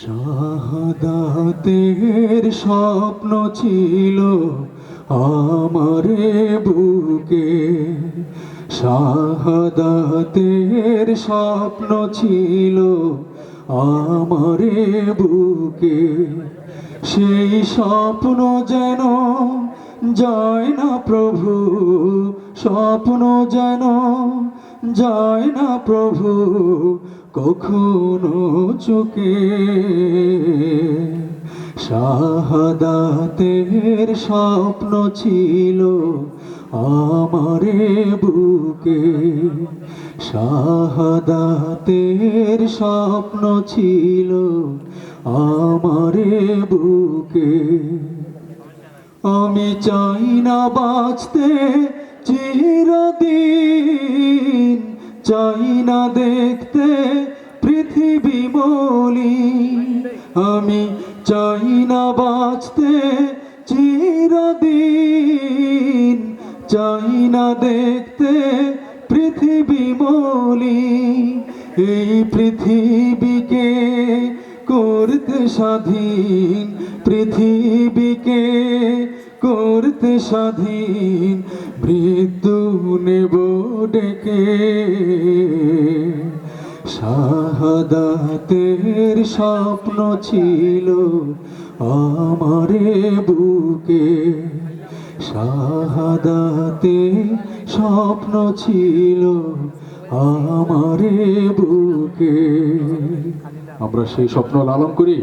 শাহাদাতের স্বপ্ন ছিল আমারে বুকে। শাহাদাতের স্বপ্ন ছিল আমারে বুকে। সেই স্বপ্ন যেন যায় না প্রভু, স্বপ্ন যেন যায় না প্রভু, কখনো চোখে শাহাদাতের স্বপ্ন ছিল আমারে বুকে। শাহাদাতের স্বপ্ন ছিল আমারে বুকে। আমি চাই না বাঁচতে, চিরদিন চাই না দেখতে পৃথিবী বলি আমি চাই না বাঁচতে, চিরদিন চাই না দেখতে পৃথিবী বলি এই পৃথিবীকে করতে স্বাধীন পৃথিবীকে, করতে স্বাধীন মৃত্যু নেব ডেকে। শাহাদাতের স্বপ্ন ছিল আমারে বুকে। শাহাদাতে স্বপ্ন ছিল আমারে বুকে। আমরা সেই স্বপ্ন লালন করি।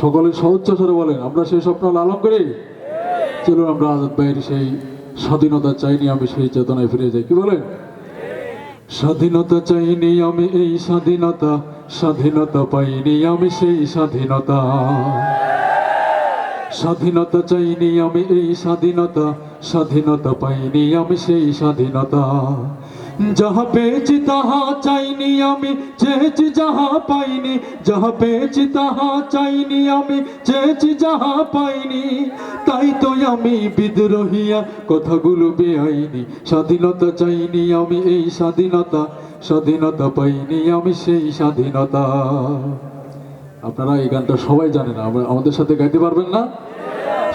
সকলে সহচ্ছরে বলেন, আমরা সেই স্বপ্ন লালন করি। চলুন আমরা আজাদ ভাইয়ের সেই স্বাধীনতা চাইনি, আমি সেই চেতনায় ফিরে যাই। কি বলেন? স্বাধীনতা চাইনি আমি এই স্বাধীনতা স্বাধীনতা পাইনি আমি সেই স্বাধীনতা। স্বাধীনতা চাইনি আমি এই স্বাধীনতা স্বাধীনতা পাইনি আমি সেই স্বাধীনতা। যাহা পেয়েছি তাহা চাইনি আমি চেয়েছি যাহা পাইনি যাহা পেয়েছি তাহা চাইনি আমি চেয়েছি যাহা পাইনি তাই তো আমি বিদ্রোহিয়া কথাগুলো বেআইনি স্বাধীনতা চাইনি আমি এই স্বাধীনতা স্বাধীনতা পাইনি আমি সেই স্বাধীনতা। আপনারা এই গানটা সবাই জানেন আমাদের সাথে গাইতে পারবেন না?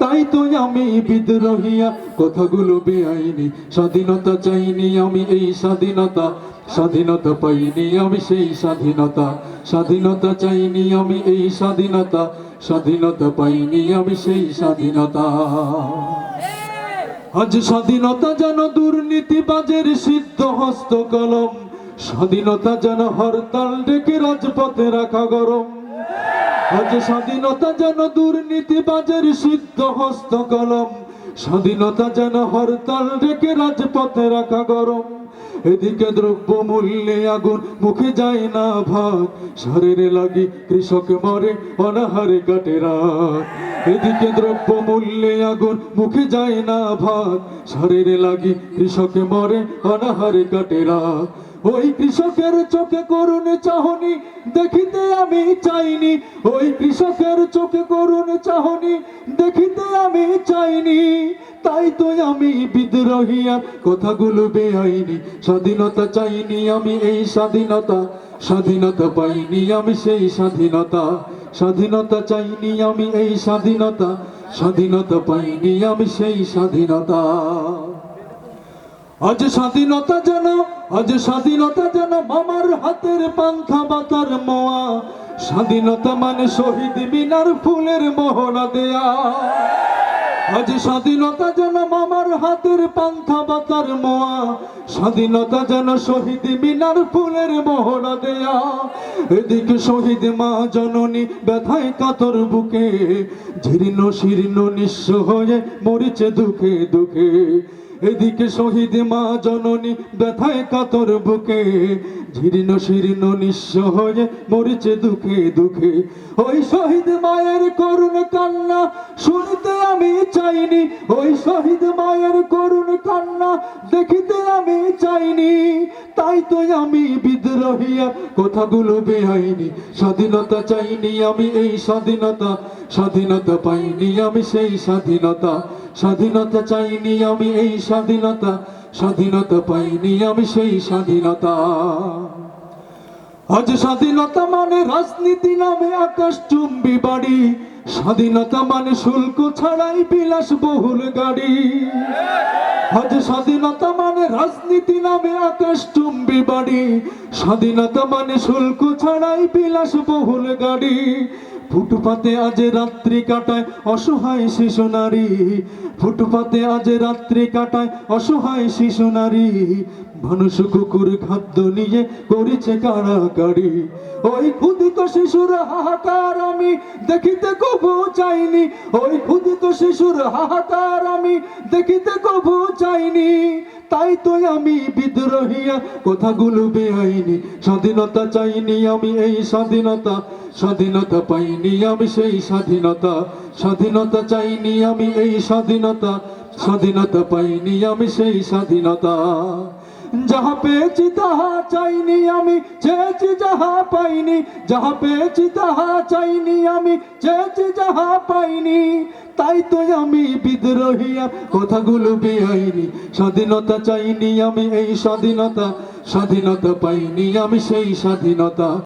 তাই তো আমি বিদ্রোহিয়া, কথাগুলো বেআইনি, স্বাধীনতা চাইনি আমি এই স্বাধীনতা স্বাধীনতা পাইনি আমি সেই স্বাধীনতা স্বাধীনতা চাইনি আমি এই স্বাধীনতা স্বাধীনতা পাইনি আমি সেই স্বাধীনতা। আজ স্বাধীনতা যেন দুর্নীতিবাজের সিদ্ধ হস্ত কলম স্বাধীনতা যেন হরতাল ডেকে রাজপথে রাখা গরম। আজ স্বাধীনতা যেন দুর্নীতি দুর্নীতিবাজের সিদ্ধ হস্ত কলম স্বাধীনতা যেন হরতাল ডেকে রাজপথে রাখা গরম। এদিকে দ্রব্য মূল্যে আগুন মুখে যায় না ভাত। শরীরে লাগি কৃষক মরে, অনাহারে কাটে রাত। এদিকে দ্রব্য মূল্যে আগুন মুখে যায় না ভাত। শরীরে লাগি কৃষক মরে, অনাহারে কাটে রাত। ওই কৃষকের চোখে করুণ চাহনি দেখিতে আমি চাইনি। ওই কৃষকের চোখে করুণ চাহনি দেখিতে আমি চাইনি। তাই তো আমি বিদ্রোহিয়া কথাগুলো বেআইনি। স্বাধীনতা চাইনি আমি এই স্বাধীনতা। স্বাধীনতা পাইনি আমি সেই স্বাধীনতা। স্বাধীনতা চাইনি আমি এই স্বাধীনতা। স্বাধীনতা পাইনি আমি সেই স্বাধীনতা। আজ স্বাধীনতা যেন, আজ স্বাধীনতা যেন মামার হাতের পান্থা বাতার মোয়া। স্বাধীনতা মানে শহীদ মিনার ফুলের মোহনা দেয়া। আজ স্বাধীনতা যেন মামার হাতের পান্থা বাতার মোয়া। স্বাধীনতা যেন শহীদ মিনার ফুলের মোহনা দেয়া। এদিকে শহীদ মা জননী ব্যথায় কাতর বুকে, জীর্ণ শীর্ণ নিঃস্ব হয়ে মরিছে দুঃখে দুঃখে। এদিকে শহীদ মা জননী ব্যথায় কাতর বুকে, জীর্ণ শীর্ণ নিঃস্ব হয়ে মরিছে দুঃখে দুঃখে। ওই শহীদ মায়ের করুণ কান্না শুনতে আমি চাইনি, ওই শহীদ মায়ের করুণ কান্না দেখিতে আমি চাইনি। তাই তো আমি বিদ্রোহিয়া কথাগুলো বেআইনি। স্বাধীনতা চাইনি আমি, এই স্বাধীনতা। স্বাধীনতা পাইনি আমি, সেই স্বাধীনতা। স্বাধীনতা চাইনি আমি এই স্বাধীনতা স্বাধীনতা পাইনি আমি সেই স্বাধীনতা। আজ স্বাধীনতা মানে রাজনীতি নামে আকাশ চুম্বি বাড়ি, স্বাধীনতা মানে শুল্ক ছাড়াই বিলাস বহুল গাড়ি। আজ স্বাধীনতা মানে রাজনীতি নামে আকাশ চুম্বি বাড়ি, স্বাধীনতা মানে শুল্ক ছাড়াই বিলাস বহুল গাড়ি ফুটপাতে আজ রাত্রি কাটায় অসহায় শিশু নারী। ফুটপাতে আজ রাত্রি কাটায় অসহায় শিশু নারী। মানুষ কুকুর খাদ্য নিয়ে করেছে কাড়াকাড়ি। ওই ক্ষুদিত শিশুর হাহাকার আমি দেখিতে কবু চাইনি। ওই ক্ষুদিত শিশুর হাহাকার আমি দেখিতে কবু চাইনি। তাই তো আমি বিদ্রোহিয়া, কথাগুলো বেআইনি। স্বাধীনতা চাইনি আমি, এই স্বাধীনতা। স্বাধীনতা পাইনি আমি, সেই স্বাধীনতা। স্বাধীনতা চাইনি আমি, এই স্বাধীনতা। স্বাধীনতা পাইনি আমি, সেই স্বাধীনতা। যাহা পেয়েছি তাহা চাইনি আমি, চেয়েছি যাহা পাইনি। যাহা পেয়েছি তাহা চাইনি আমি, চেয়েছি যাহা পাইনি। তাই তো আমি বিদ্রোহিয়া কথাগুলো বেআইনি। স্বাধীনতা চাইনি আমি, এই স্বাধীনতা। স্বাধীনতা পাইনি আমি, সেই স্বাধীনতা।